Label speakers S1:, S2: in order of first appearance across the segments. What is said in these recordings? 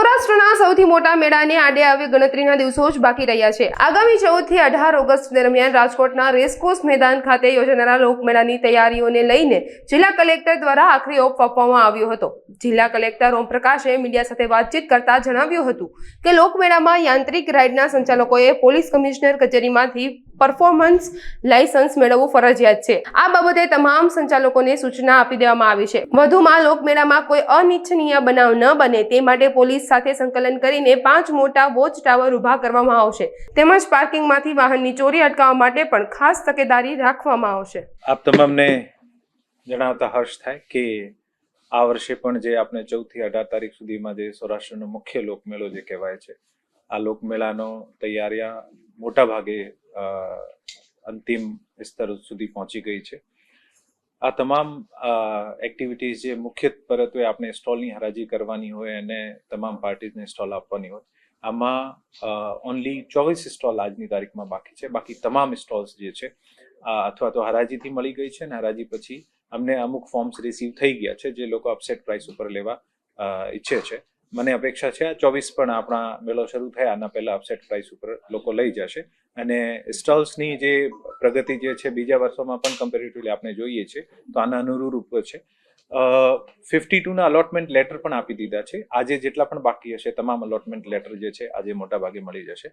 S1: ahora સૌરાષ્ટ્રના સૌથી મોટા મેળાને આડે આવે ગણતરીના દિવસો જ બાકી રહ્યા છે. આગામી ચૌદથી અઢાર ઓગસ્ટ દરમિયાન રાજકોટના રેસકોર્સ મેદાન ખાતે યોજાનારા લોકમેળાની તૈયારીઓને લઈને જિલ્લા કલેક્ટર દ્વારા આખરી ઓપ આપવામાં આવ્યો હતો. જિલ્લા કલેક્ટર ઓમપ્રકાશે મીડિયા સાથે વાતચીત કરતા જણાવ્યું હતું કે લોકમેળામાં યાંત્રિક રાઇડના સંચાલકોએ પોલીસ કમિશનર કચેરીમાંથી પરફોર્મન્સ લાયસન્સ મેળવવું ફરજિયાત છે. આ બાબતે તમામ સંચાલકોને સૂચના આપી દેવામાં આવી છે. વધુમાં લોકમેળામાં કોઈ અનિચ્છનીય બનાવ ન બને તે માટે પોલીસ સાથે સંકલન કરીને પાંચ મોટા વોચ ટાવર ઊભા કરવામાં આવશે. તેમજ પાર્કિંગમાંથી વાહનની ચોરી અટકાવવા માટે પણ ખાસ તકેદારી રાખવામાં આવશે.
S2: આપ તમામને જણાવતા હર્ષ થાય કે આ વર્ષે પણ જે આપણે ચૌદથી અઢાર તારીખ સુધીમાં જે સૌરાષ્ટ્રનો મુખ્ય લોકમેળો જે કહેવાય છે, આ લોકમેળાનો તૈયારીયા મોટા ભાગે અંતિમ સ્તર સુધી પહોંચી ગઈ છે. આ તમામ એક્ટિવિટીઝ જે મુખ્ય પરત્વે આપણે સ્ટોલની હરાજી કરવાની હોય અને તમામ પાર્ટીઝને સ્ટોલ આપવાની હોય, આમાં ઓનલી ચોવીસ સ્ટોલ આજની તારીખમાં બાકી છે. બાકી તમામ સ્ટોલ્સ જે છે અથવા તો હરાજીથી મળી ગઈ છે અને હરાજી પછી અમને અમુક ફોર્મ્સ રિસીવ થઈ ગયા છે, જે લોકો અપસેટ પ્રાઇસ ઉપર લેવા ઈચ્છે છે. મને અપેક્ષા છે આ ચોવીસ પણ આપણા મેળો શરૂ થયા, આના પહેલા અપસેટ પ્રાઇસ ઉપર લોકો લઈ જશે. અને સ્ટોલ્સની જે પ્રગતિ જે છે, બીજા વર્ષોમાં પણ કમ્પેરેટિવલી આપણે જોઈએ છે તો આના અનુરૂપ છે. ફિફ્ટી ટુના અલોટમેન્ટ લેટર પણ આપી દીધા છે. આજે જેટલા પણ બાકી હશે, તમામ અલોટમેન્ટ લેટર જે છે, આજે મોટા ભાગે મળી જશે.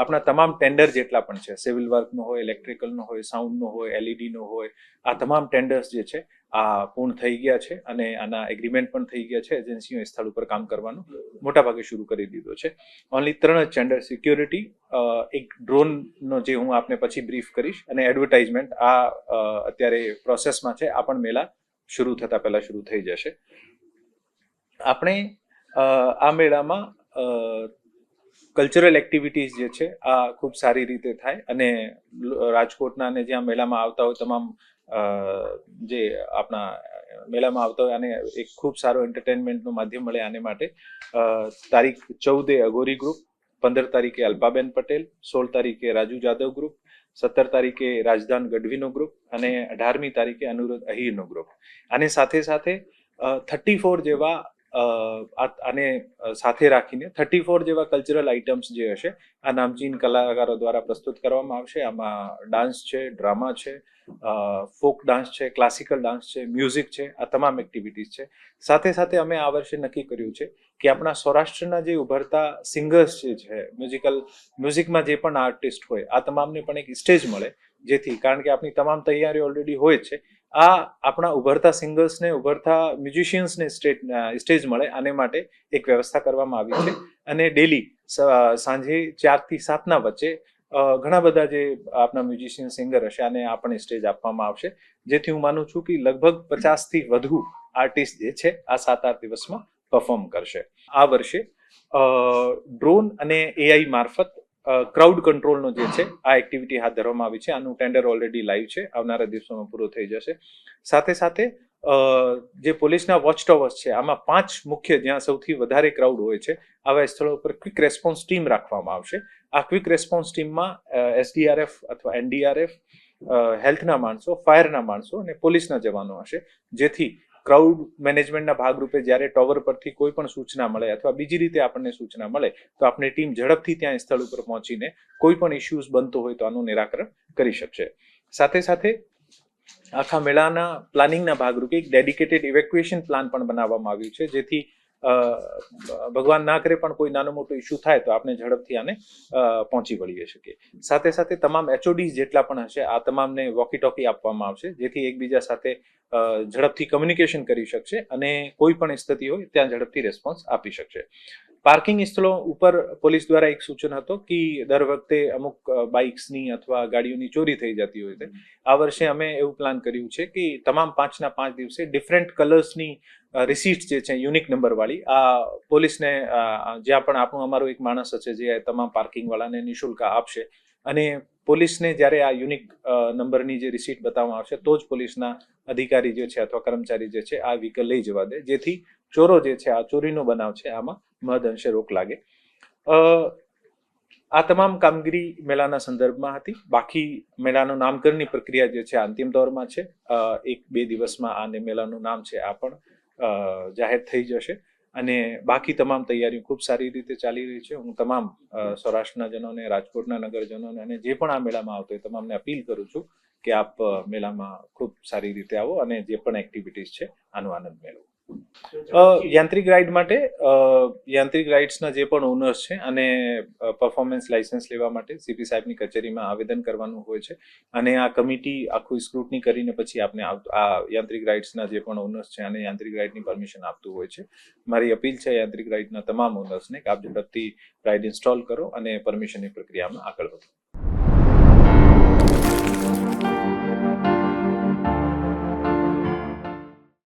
S2: આપણા તમામ ટેન્ડર જેટલા પણ છે સિવિલ વર્કનો હોય ઇલેક્ટ્રિકલનો હોય સાઉન્ડનો હોય એલઈડીનો હોય, આ તમામ ટેન્ડર્સ જે છે, આ પૂર્ણ થઈ ગયા છે અને આના એગ્રીમેન્ટ પણ થઈ ગયા છે. એજન્સીઓ એ સ્થળ ઉપર કામ કરવાનું મોટા ભાગે શરૂ કરી દીધો છે. ઓનલી ત્રણ જ ટેન્ડર સિક્યોરિટી એક ડ્રોનનો જે હું આપને પછી બ્રીફ કરીશ અને એડવર્ટાઇઝમેન્ટ આ અત્યારે પ્રોસેસમાં છે. આ પણ મેળા શરૂ થતા પહેલા શરૂ થઈ જશે. આપણે આ મેળામાં કલ્ચરલ એક્ટિવિટીઝ જે છે, આ ખૂબ સારી રીતે થાય અને રાજકોટના અને જ્યાં મેળામાં આવતા હોય તમામ જે આપણા મેળામાં આવતા હોય, આને એક ખૂબ સારો એન્ટરટેનમેન્ટનું માધ્યમ મળે આને માટે તારીખ ચૌદે અઘોરી ગ્રુપ પંદર તારીખે અલ્પાબેન પટેલ, સોળ તારીખે રાજુ જાદવ ગ્રુપ સત્તર તારીખે રાજદાન ગઢવીનો ગ્રુપ અને અઢારમી તારીખે અનુરોધ અહીરનો ગ્રુપ અને સાથે સાથે થર્ટી ફોર જેવા આને સાથે રાખીને થર્ટી ફોર જેવા કલ્ચરલ આઇટમ્સ જે હશે, આ નામચીન કલાકારો દ્વારા પ્રસ્તુત કરવામાં આવશે. આમાં ડાન્સ છે ડ્રામા છે ફોક ડાન્સ છે ક્લાસિકલ ડાન્સ છે મ્યુઝિક છે, આ તમામ એક્ટિવિટીઝ છે. સાથે સાથે અમે આ વર્ષે નક્કી કર્યું છે કે આપણા સૌરાષ્ટ્રના જે ઉભરતા સિંગર્સ જે છે મ્યુઝિકલ મ્યુઝિકમાં જે પણ આર્ટિસ્ટ હોય, આ તમામને પણ એક સ્ટેજ મળે જેથી, કારણ કે આપણી તમામ તૈયારી ઓલરેડી હોય છે, આ આપણા ઉભરતા સિંગર્સને ઉભરતા મ્યુઝિશિયન્સને સ્ટેજ સ્ટેજ મળે, આને માટે એક વ્યવસ્થા કરવામાં આવી છે. અને ડેલી સાંજે ચારથી સાતના વચ્ચે ઘણા બધા જે આપણા મ્યુઝિશિયન સિંગર હશે, આને આપણને સ્ટેજ આપવામાં આવશે. જેથી હું માનું છું કે લગભગ પચાસથી વધુ આર્ટિસ્ટ જે છે, આ સાત આઠ દિવસમાં પરફોર્મ કરશે. આ વર્ષે ડ્રોન અને એઆઈ મારફત ક્રાઉડ કંટ્રોલનો જે છે, આ એક્ટિવિટી હાથ ધરવામાં આવી છે. આનું ટેન્ડર ઓલરેડી લાઈવ છે. આવનારા દિવસોમાં પૂરો થઈ જશે. સાથે સાથે જે પોલીસના વોચ ટાવર્સ છે, આમાં પાંચ મુખ્ય જ્યાં સૌથી વધારે ક્રાઉડ હોય છે, આવા સ્થળો પર ક્વિક રેસ્પોન્સ ટીમ રાખવામાં આવશે. આ ક્વિક રેસ્પોન્સ ટીમમાં એસડીઆરએફ અથવા એનડીઆરએફ હેલ્થના માણસો ફાયરના માણસો અને પોલીસના જવાનો હશે. જેથી ક્રાઉડ મેનેજમેન્ટના ભાગરૂપે જ્યારે ટોવર પરથી કોઈ પણ સૂચના મળે અથવા બીજી રીતે આપણને સૂચના મળે, તો આપણી ટીમ ઝડપથી ત્યાં સ્થળ ઉપર પહોંચીને કોઈ પણ ઇસ્યુઝ બનતો હોય તો આનું નિરાકરણ કરી શકશે. સાથે સાથે આખા મેળાના પ્લાનિંગના ભાગરૂપે એક ડેડિકેટેડ ઇવેક્યુએશન પ્લાન પણ બનાવવામાં આવ્યું છે, જેથી ભગવાન ના કરે પણ કોઈ નાનો મોટો ઇસ્યુ થાય તો આપણે ઝડપથી આને પહોંચી વળીએ શકીએ. સાથે સાથે તમામ એચઓડી જેટલા પણ હશે, આ તમામને વોકી ટોકી આપવામાં આવશે, જેથી એકબીજા સાથે ઝડપથી કમ્યુનિકેશન કરી શકશે અને કોઈ પણ સ્થિતિ હોય ત્યાં ઝડપથી રેસ્પોન્સ આપી શકશે. પાર્કિંગ સ્થળો ઉપર પોલીસ દ્વારા એક સૂચન હતો કે દર વખતે અમુક બાઇક્સની અથવા ગાડીઓની ચોરી થઈ જતી હોય છે. આ વર્ષે અમે એવું પ્લાન કર્યું છે કે તમામ પાંચના પાંચ દિવસે ડિફરન્ટ કલર્સની રિસીટ જે છે યુનિક નંબરવાળી આ પોલીસને જ્યાં પણ આપણું, અમારું એક માણસ હશે જે તમામ પાર્કિંગ વાળાને નિઃશુલ્ક આપશે અને પોલીસને જ્યારે આ યુનિક નંબરની જે રિસીટ બતાવવામાં આવશે, તો જ પોલીસના અધિકારી જે છે અથવા કર્મચારી જે છે, આ વ્હીકલ લઈ જવા દે. જેથી ચોરો જે છે, આ ચોરીનો બનાવ છે, આમાં મહદ અંશે રોક લાગે. આ તમામ કામગીરી મેળાના સંદર્ભમાં હતી. બાકી મેળાનું નામકરણની પ્રક્રિયા જે છે અંતિમ દોરમાં છે. એક બે દિવસમાં આ મેળાનું નામ છે, આ પણ જાહેર થઈ જશે. અને બાકી તમામ તૈયારીઓ ખૂબ સારી રીતે ચાલી રહી છે. હું તમામ સૌરાષ્ટ્રના જનોને રાજકોટના નગરજનોને અને જે પણ આ મેળામાં આવતો હોય તમામને અપીલ કરું છું કે આપ મેળામાં ખૂબ સારી રીતે આવો અને જે પણ એક્ટિવિટીઝ છે, આનો આનંદ મેળવો. યાંત્રિક રાઇડ માટે યાંત્રિક રાઇડ્સના જે પણ ઓનર્સ છે અને પરફોર્મન્સ લાઇસન્સ લેવા માટે સીપી સાહેબની કચેરીમાં આવેદન કરવાનું હોય છે અને આ કમિટી આખું સ્ક્રુટની કરીને પછી આપને આ યાંત્રિક રાઇડ્સના જે પણ ઓનર્સ છે અને યાંત્રિક રાઇડની પરમિશન આપતું હોય છે. મારી અપીલ છે યાંત્રિક રાઇડના તમામ ઓનર્સને કે આપ ઝડપથી રાઇડ ઇન્સ્ટોલ કરો અને પરમિશનની પ્રક્રિયામાં આગળ વધો.